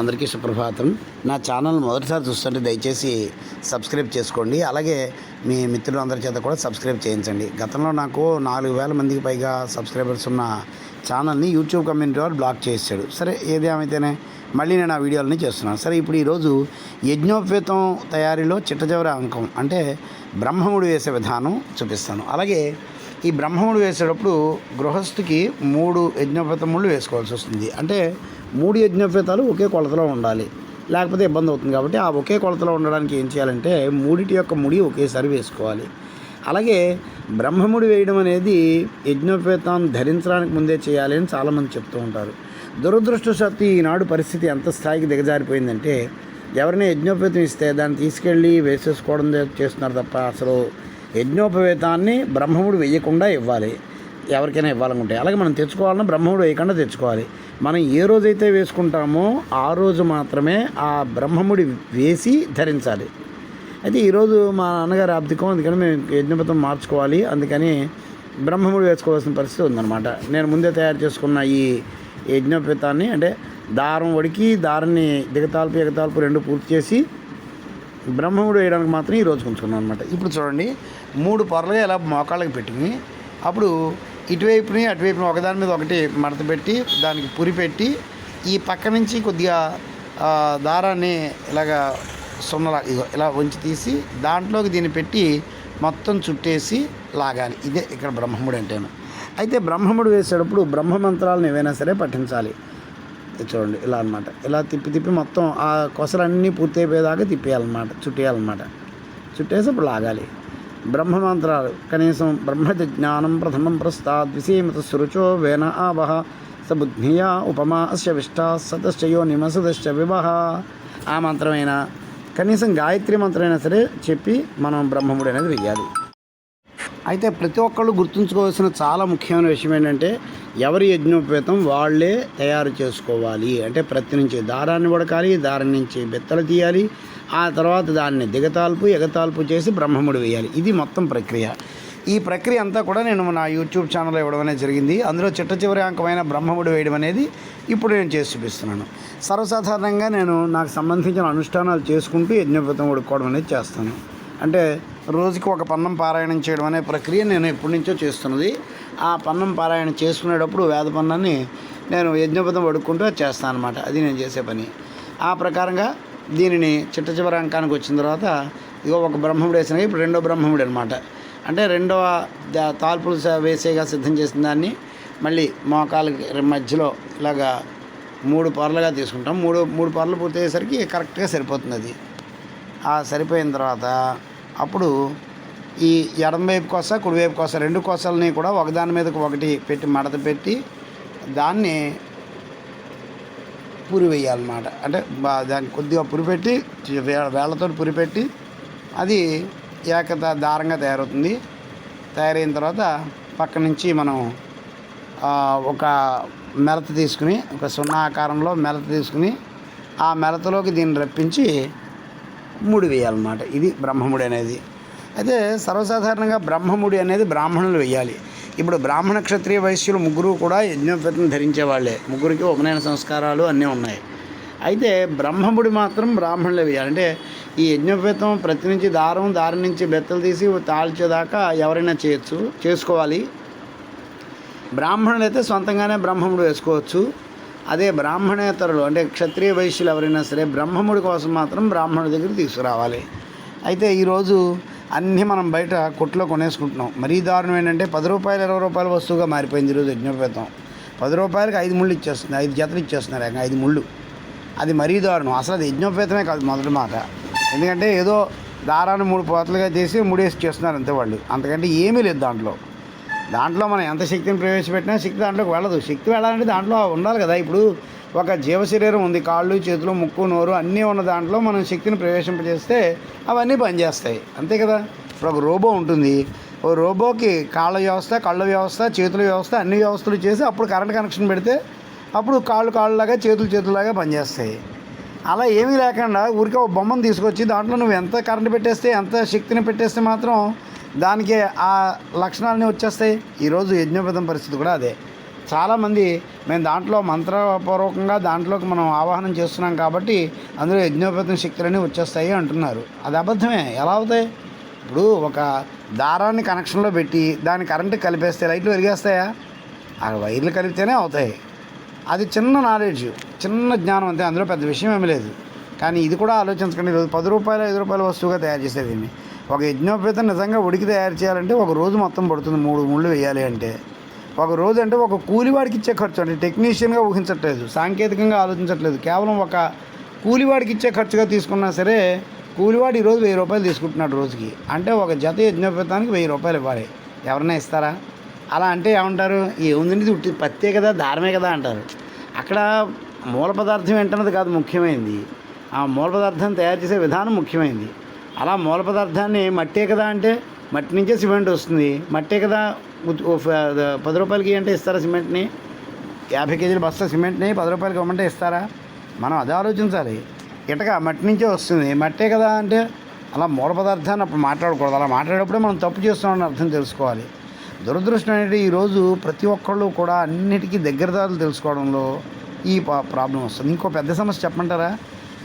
అందరికీ సుప్రభాతం. నా ఛానల్ మొదటిసారి చూస్తుంటే దయచేసి సబ్స్క్రైబ్ చేసుకోండి. అలాగే మీ మిత్రులందరి చేత కూడా సబ్స్క్రైబ్ చేయించండి. గతంలో నాకు నాలుగు వేల మందికి పైగా సబ్స్క్రైబర్స్ ఉన్న ఛానల్ని యూట్యూబ్ కమ్యూనిటీ వారు బ్లాక్ చేశాడు. సరే ఏది ఏమైతేనే మళ్ళీ నేను ఆ వీడియోలని చేస్తున్నాను. సరే ఇప్పుడు ఈరోజు యజ్ఞోపేతం తయారీలో చిట్టచవర అంకం అంటే బ్రహ్మముడు వేసే విధానం చూపిస్తాను. అలాగే ఈ బ్రహ్మముడు వేసేటప్పుడు గృహస్థుకి మూడు యజ్ఞోపేతములు వేసుకోవాల్సి వస్తుంది. అంటే మూడు యజ్ఞోపేతాలు ఒకే కొలతలో ఉండాలి. లేకపోతే ఇబ్బంది అవుతుంది కాబట్టి ఆ ఒకే కొలతలో ఉండడానికి ఏం చేయాలంటే మూడిటి యొక్క ముడి ఒకేసారి వేసుకోవాలి. అలాగే బ్రహ్మముడి వేయడం అనేది యజ్ఞోపేతాన్ని ధరించడానికి ముందే చేయాలి అని చాలామంది చెప్తూ ఉంటారు. దురదృష్టవశాత్తు ఈనాడు పరిస్థితి ఎంత స్థాయికి దిగజారిపోయిందంటే ఎవరైనా యజ్ఞోపేతం ఇస్తే దాన్ని తీసుకెళ్ళి వేసేసుకోవడం చేస్తున్నారు తప్ప అసలు యజ్ఞోపవేతాన్ని బ్రహ్మముడు వేయకుండా ఇవ్వాలి. ఎవరికైనా ఇవ్వాలనుకుంటే అలాగే మనం తెచ్చుకోవాలన్నా బ్రహ్మముడు వేయకుండా తెచ్చుకోవాలి. మనం ఏ రోజైతే వేసుకుంటామో ఆ రోజు మాత్రమే ఆ బ్రహ్మముడి వేసి ధరించాలి. అయితే ఈరోజు మా నాన్నగారు ఆబ్దికం అందుకని మేము యజ్ఞపతం మార్చుకోవాలి. అందుకని బ్రహ్మముడు వేసుకోవాల్సిన పరిస్థితి ఉందన్నమాట. నేను ముందే తయారు చేసుకున్న ఈ యజ్ఞపితాన్ని అంటే దారం వడికి దారాన్ని దిగతాల్పు ఎగతాల్పు రెండు పూర్తి చేసి బ్రహ్మముడు వేయడానికి మాత్రం ఈ రోజు ఉంచుకున్నాను అనమాట ఇప్పుడు చూడండి మూడు పొరలుగా ఇలా మోకాళ్ళకి పెట్టుకుని అప్పుడు ఇటువైపుని అటువైపుని ఒకదాని మీద ఒకటి మడత పెట్టి దానికి పురి పెట్టి ఈ పక్క నుంచి కొద్దిగా దారాన్ని ఇలాగా సున్నలా ఇగో ఇలా ఉంచి తీసి దాంట్లోకి దీన్ని పెట్టి మొత్తం చుట్టేసి లాగాలి. ఇదే ఇక్కడ బ్రహ్మముడు అంటేను. అయితే బ్రహ్మముడు వేసేటప్పుడు బ్రహ్మ మంత్రాలను ఏవైనా సరే పఠించాలి. చూడండి ఇలా అనమాట ఇలా తిప్పి తిప్పి మొత్తం ఆ కొసలన్నీ పూర్తి అయిపోయేదాకా తిప్పేయాలన్నమాట చుట్టేయాలన్నమాట. చుట్టేసి అప్పుడు లాగాలి. బ్రహ్మ మంత్రాలు కనీసం బ్రహ్మజ జ్ఞానం ప్రథమం ప్రస్తాద్ విసీమత సురుచో వేన ఆవహ. స బుద్ధియా ఉపమా అస్య విష్టా సతశ్చయో నిమసదశ్చ వివహ. ఆ మంత్రమైన కనీసం గాయత్రి మంత్రమైనా సరే చెప్పి మనం బ్రహ్మముడు అనేది వెయ్యాలి. అయితే ప్రతి ఒక్కళ్ళు గుర్తుంచుకోవాల్సిన చాలా ముఖ్యమైన విషయం ఏంటంటే ఎవరి యజ్ఞోపేతం వాళ్ళే తయారు చేసుకోవాలి. అంటే ప్రతి నుంచి దారాన్ని ఉడకాలి దారం నుంచి బెత్తలు తీయాలి ఆ తర్వాత దాన్ని దిగతాల్పు ఎగతాల్పు చేసి బ్రహ్మముడు వేయాలి. ఇది మొత్తం ప్రక్రియ. ఈ ప్రక్రియ అంతా కూడా నేను నా యూట్యూబ్ ఛానల్లో ఇవ్వడం అనేది జరిగింది. అందులో చిట్ట చివరి అంకమైన బ్రహ్మముడు వేయడం అనేది ఇప్పుడు నేను చేసి చూపిస్తున్నాను. సర్వసాధారణంగా నేను నాకు సంబంధించిన అనుష్ఠానాలు చేసుకుంటూ యజ్ఞోపేతం ఉడుకోవడం అనేది చేస్తాను. అంటే రోజుకి ఒక పన్నం పారాయణం చేయడం అనే ప్రక్రియ నేను ఎప్పటి నుంచో చేస్తున్నది. ఆ పన్నం పారాయణం చేసుకునేటప్పుడు వేద పన్నాన్ని నేను యజ్ఞపదం వడుక్కుంటూ చేస్తాను అనమాట అది నేను చేసే పని. ఆ ప్రకారంగా దీనిని చిట్ట చివరి అంకానికి వచ్చిన తర్వాత ఇగో ఒక బ్రహ్మముడు వేసిన ఇప్పుడు రెండో బ్రహ్మముడు అనమాట అంటే రెండవ దా- తాల్పులు వేసేగా సిద్ధం చేసిన దాన్ని మళ్ళీ మోకాలకి మధ్యలో ఇలాగా మూడు పొరలుగా తీసుకుంటాం. మూడు మూడు పొరలు పూర్తయ్యేసరికి కరెక్ట్గా సరిపోతుంది అది. ఆ సరిపోయిన తర్వాత అప్పుడు ఈ ఎడమవైపు కోస కుడివైపు కోస రెండు కోసల్ని కూడా ఒకదాని మీదకి ఒకటి పెట్టి మడత పెట్టి దాన్ని పురి వేయాలన్నమాట. అంటే దాన్ని కొద్దిగా పురి పెట్టి వే- వేళ్ళతో పురి పెట్టి అది ఏకత దారంగా తయారవుతుంది. తయారైన తర్వాత పక్క నుంచి మనం ఒక మెలత తీసుకుని ఒక సున్నా ఆకారంలో మెలత తీసుకుని ఆ మెలతలోకి దీన్ని రప్పించి ముడి వేయాలన్నమాట. ఇది బ్రహ్మముడి అనేది. అయితే సర్వసాధారణంగా బ్రహ్మముడి అనేది బ్రాహ్మణులు వేయాలి ఇప్పుడు బ్రాహ్మణ క్షత్రియ వైశ్యులు ముగ్గురు కూడా యజ్ఞోపేతం ధరించే వాళ్ళే ముగ్గురికి ఉపనయన సంస్కారాలు అన్నీ ఉన్నాయి. అయితే బ్రహ్మముడి మాత్రం బ్రాహ్మణులు వేయాలి అంటే ఈ యజ్ఞోపేతం ప్రతి నుంచి దారం దారి నుంచి బెత్తలు తీసి తాల్చేదాకా ఎవరైనా చేయొచ్చు చేసుకోవాలి. బ్రాహ్మణులు అయితే సొంతంగానే బ్రహ్మముడు వేసుకోవచ్చు. అదే బ్రాహ్మణేతరులు అంటే క్షత్రియ వైశ్యులు ఎవరైనా సరే బ్రహ్మముడి కోసం మాత్రం బ్రాహ్మణుడి దగ్గర తీసుకురావాలి. అయితే ఈరోజు అన్నీ మనం బయట కొట్లో కొనేసుకుంటున్నాం. మరీ దారుణం ఏంటంటే పది రూపాయలు ఇరవై రూపాయల వస్తువుగా మారిపోయింది ఈరోజు యజ్ఞోపేతం. పది రూపాయలకి ఐదు ముళ్ళు ఇచ్చేస్తుంది ఐదు జతలు ఇచ్చేస్తున్నారు ఇంకా ఐదు ముళ్ళు. అది మరీ దారుణం. అసలు అది యజ్ఞోపేతమే కాదు మొదటి మాట. ఎందుకంటే ఏదో దారాన్ని మూడు పోతలుగా చేసి ముడేసి చేస్తున్నారు అంతే వాళ్ళు. అంతకంటే ఏమీ లేదు దాంట్లో. దాంట్లో మనం ఎంత శక్తిని ప్రవేశపెట్టినా శక్తి దాంట్లోకి వెళ్ళదు. శక్తి వెళ్ళాలంటే దాంట్లో ఉండాలి కదా. ఇప్పుడు ఒక జీవ శరీరం ఉంది. కాళ్ళు చేతులు ముక్కు నోరు అన్నీ ఉన్న దాంట్లో మనం శక్తిని ప్రవేశింపజేస్తే అవన్నీ పనిచేస్తాయి. అంతే కదా? ఇప్పుడు ఒక రోబో ఉంటుంది. ఓ రోబోకి కాళ్ళ వ్యవస్థ కళ్ళ వ్యవస్థ చేతుల వ్యవస్థ అన్ని వ్యవస్థలు చేసి అప్పుడు కరెంట్ కనెక్షన్ పెడితే అప్పుడు కాళ్ళు కాళ్ళలాగా చేతులు చేతులాగా పనిచేస్తాయి. అలా ఏమీ లేకుండా ఊరికే ఒక బొమ్మను తీసుకొచ్చి దాంట్లో నువ్వు ఎంత కరెంట్ పెట్టేస్తే ఎంత శక్తిని పెట్టేస్తే మాత్రం దానికి ఆ లక్షణాలని వచ్చేస్తాయి. ఈరోజు యజ్ఞోపేతం పరిస్థితి కూడా అదే. చాలామంది మేము దాంట్లో మంత్రపూర్వకంగా దాంట్లోకి మనం ఆవాహనం చేస్తున్నాం కాబట్టి అందులో యజ్ఞోపేతం శక్తులన్నీ వచ్చేస్తాయి అంటున్నారు. అది అబద్ధమే. ఎలా అవుతాయి? ఇప్పుడు ఒక దారాన్ని కనెక్షన్లో పెట్టి దాని కరెంటు కలిపేస్తే లైట్లు వెలిగేస్తాయా? ఆ వైర్లు కలిపితేనే అవుతాయి. అది చిన్న నాలెడ్జ్ చిన్న జ్ఞానం అంతే. అందులో పెద్ద విషయం ఏమీ లేదు. కానీ ఇది కూడా ఆలోచించకండి. ఈరోజు పది రూపాయలు ఐదు రూపాయల వస్తువుగా తయారు చేసేది. ఒక యజ్ఞోపేతం నిజంగా ఉడికి తయారు చేయాలంటే ఒక రోజు మొత్తం పడుతుంది. మూడు ముళ్ళు వేయాలి అంటే. ఒక రోజు అంటే ఒక కూలివాడికి ఇచ్చే ఖర్చు అంటే టెక్నీషియన్గా ఊహించట్లేదు. సాంకేతికంగా ఆలోచించట్లేదు. కేవలం ఒక కూలివాడికి ఇచ్చే ఖర్చుగా తీసుకున్నా సరే కూలివాడు ఈరోజు వెయ్యి రూపాయలు తీసుకుంటున్నాడు రోజుకి. అంటే ఒక జత యజ్ఞోపేతానికి వెయ్యి రూపాయలు ఇవ్వాలి. ఎవరైనా ఇస్తారా? అలా అంటే ఏమంటారు? ఏముందండి ఉట్టి పత్తే కదా దారమే కదా అంటారు. అక్కడ మూల పదార్థం ఏంటన్నది కాదు ముఖ్యమైనది ఆ మూల పదార్థాన్ని తయారు చేసే విధానం ముఖ్యమైనది అలా మూల పదార్థాన్ని మట్టే కదా అంటే మట్టి నుంచే సిమెంట్ వస్తుంది. మట్టే కదా పది రూపాయలకి అంటే ఇస్తారా సిమెంట్ని? యాభై కేజీల బస్తా సిమెంట్ని పది రూపాయలకి ఇవ్వమంటే ఇస్తారా? మనం అదే ఆలోచించాలి. ఇటక మట్టి నుంచే వస్తుంది. మట్టే కదా అంటే అలా మూల పదార్థాన్ని అప్పుడు మాట్లాడకూడదు. అలా మాట్లాడేటప్పుడే మనం తప్పు చేస్తున్నామని అర్థం తెలుసుకోవాలి. దురదృష్టం అనేది ఈరోజు ప్రతి ఒక్కళ్ళు కూడా అన్నిటికీ దగ్గరదారులు తెలుసుకోవడంలో ఈ ప్రాబ్లం వస్తుంది. ఇంకో పెద్ద సమస్య చెప్పమంటారా?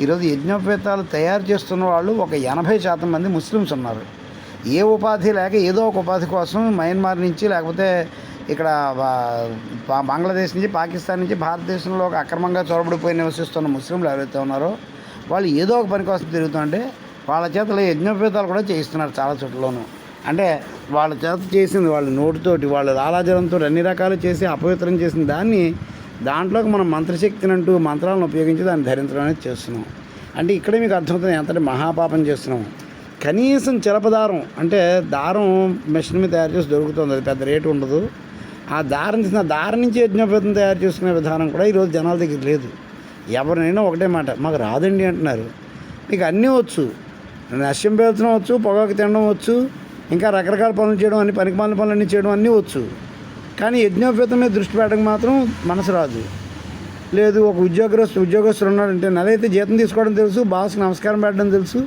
ఈరోజు యజ్ఞోపేతాలు తయారు చేస్తున్న వాళ్ళు ఒక ఎనభై శాతం మంది ముస్లిమ్స్ ఉన్నారు. ఏ ఉపాధి లేక ఏదో ఒక ఉపాధి కోసం మయన్మార్ నుంచి లేకపోతే ఇక్కడ బంగ్లాదేశ్ నుంచి పాకిస్తాన్ నుంచి భారతదేశంలో ఒక అక్రమంగా చొరబడిపోయి నివసిస్తున్న ముస్లింలు ఎవరైతే ఉన్నారో వాళ్ళు ఏదో ఒక పని కోసం తిరుగుతుంటే వాళ్ళ చేతలో యజ్ఞోపేతాలు కూడా చేయిస్తున్నారు చాలా చోట్లలోనూ. అంటే వాళ్ళ చేత చేసింది వాళ్ళ నోటితోటి వాళ్ళ లాలాజలంతో అన్ని రకాలు చేసి అపవిత్రం చేసిన దాన్ని దాంట్లోకి మనం మంత్రశక్తిని అంటూ మంత్రాలను ఉపయోగించి దాన్ని ధరించడం అనేది చేస్తున్నాం. అంటే ఇక్కడే మీకు అర్థమవుతుంది ఎంతటి మహాపాపం చేస్తున్నాం. కనీసం చిలపదారం అంటే దారం మెషిన్ మీద తయారు చేసి దొరుకుతుంది అది పెద్ద రేటు ఉండదు. ఆ దారం తీసిన దారం నుంచి యజ్ఞోపేతం తయారు చేసుకునే విధానం కూడా ఈరోజు జనాల దగ్గర లేదు. ఎవరినైనా ఒకటే మాట మాకు రాదండి అంటున్నారు. మీకు అన్నీ వచ్చు. నశ్యం పేర్చడం వచ్చు పొగాకు తినడం వచ్చు ఇంకా రకరకాల పనులు చేయడం అన్ని పనికిమాలిన పనులన్నీ చేయడం అన్నీ వచ్చు. కానీ యజ్ఞోపేతం మీద దృష్టి పెట్టడం మాత్రం మనసు రాదు. లేదు ఒక ఉద్యోగస్తుడు ఉద్యోగస్తుడు ఉన్నాడంటే నెల అయితే జీతం తీసుకోవడం తెలుసు బాస్కి నమస్కారం పెట్టడం తెలుసు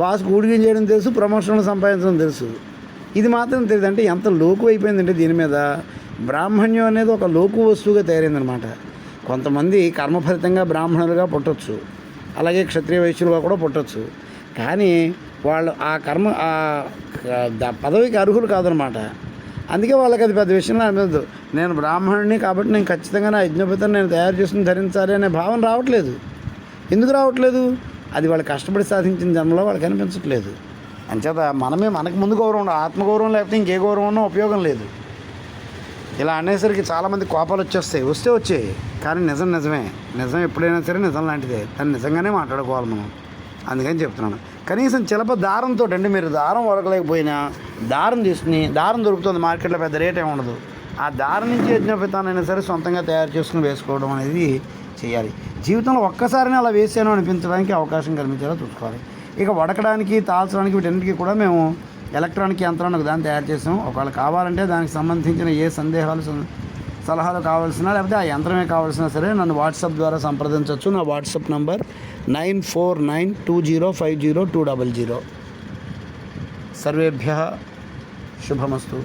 బాస్కి ఊడిగం చేయడం తెలుసు ప్రమోషన్లు సంపాదించడం తెలుసు. ఇది మాత్రం తెలియదు. అంటే ఎంత లోకు అయిపోయిందంటే దీని మీద బ్రాహ్మణ్యం అనేది ఒక లోకు వస్తువుగా తయారైందనమాట కొంతమంది కర్మఫలితంగా బ్రాహ్మణులుగా పుట్టవచ్చు అలాగే క్షత్రియ వైశ్యులుగా కూడా పుట్టచ్చు. కానీ వాళ్ళు ఆ కర్మ ఆ పదవికి అర్హులు కాదనమాట అందుకే వాళ్ళకి అది పెద్ద విషయంలో అనిపించదు నేను బ్రాహ్మణుని కాబట్టి నేను ఖచ్చితంగా నా యజ్ఞోపేతం నేను తయారు చేసుకుని ధరించాలి అనే భావన రావట్లేదు. ఎందుకు రావట్లేదు? అది వాళ్ళు కష్టపడి సాధించిన జన్మలో వాళ్ళకి అనిపించట్లేదు. అంచేత మనమే మనకు ముందు గౌరవం ఆత్మగౌరవం లేకపోతే ఇంకే గౌరవం ఉన్నా ఉపయోగం లేదు. ఇలా అనేసరికి చాలామంది కోపాలు వచ్చేస్తాయి. వస్తే వచ్చాయి కానీ నిజం నిజమే. నిజం ఎప్పుడైనా సరే నిజం లాంటిదే. దాన్ని నిజంగానే మాట్లాడుకోవాలి మనం. అందుకని చెప్తున్నాను. కనీసం చిలప దారంతో అండి మీరు దారం వరకలేకపోయినా దారం తీసుకుని దారం దొరుకుతుంది మార్కెట్లో పెద్ద రేట్ ఏమి ఉండదు. ఆ దారం నుంచి యజ్ఞపితానైనా సరే సొంతంగా తయారు చేసుకుని వేసుకోవడం అనేది చేయాలి. జీవితంలో ఒక్కసారినే అలా వేసాను అనిపించడానికి అవకాశం కల్పించేలా చూసుకోవాలి. ఇక వడకడానికి తాల్చడానికి వీటన్నిటికీ కూడా మేము ఎలక్ట్రానిక్ యంత్రాన్ని ఒక దాన్ని తయారు చేసాం. ఒకవేళ కావాలంటే దానికి సంబంధించిన ఏ సందేహాలు సలహాలు కావాల్సిన లేకపోతే ఆ యంత్రమే కావాల్సినా సరే నన్ను వాట్సాప్ ద్వారా సంప్రదించవచ్చు. నా WhatsApp number nine four nine two zero five zero two double zero. సర్వేభ్య శుభమస్తు.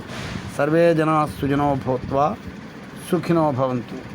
సర్వే జనా సుజనో భూత్వా సుఖినో భవంతు.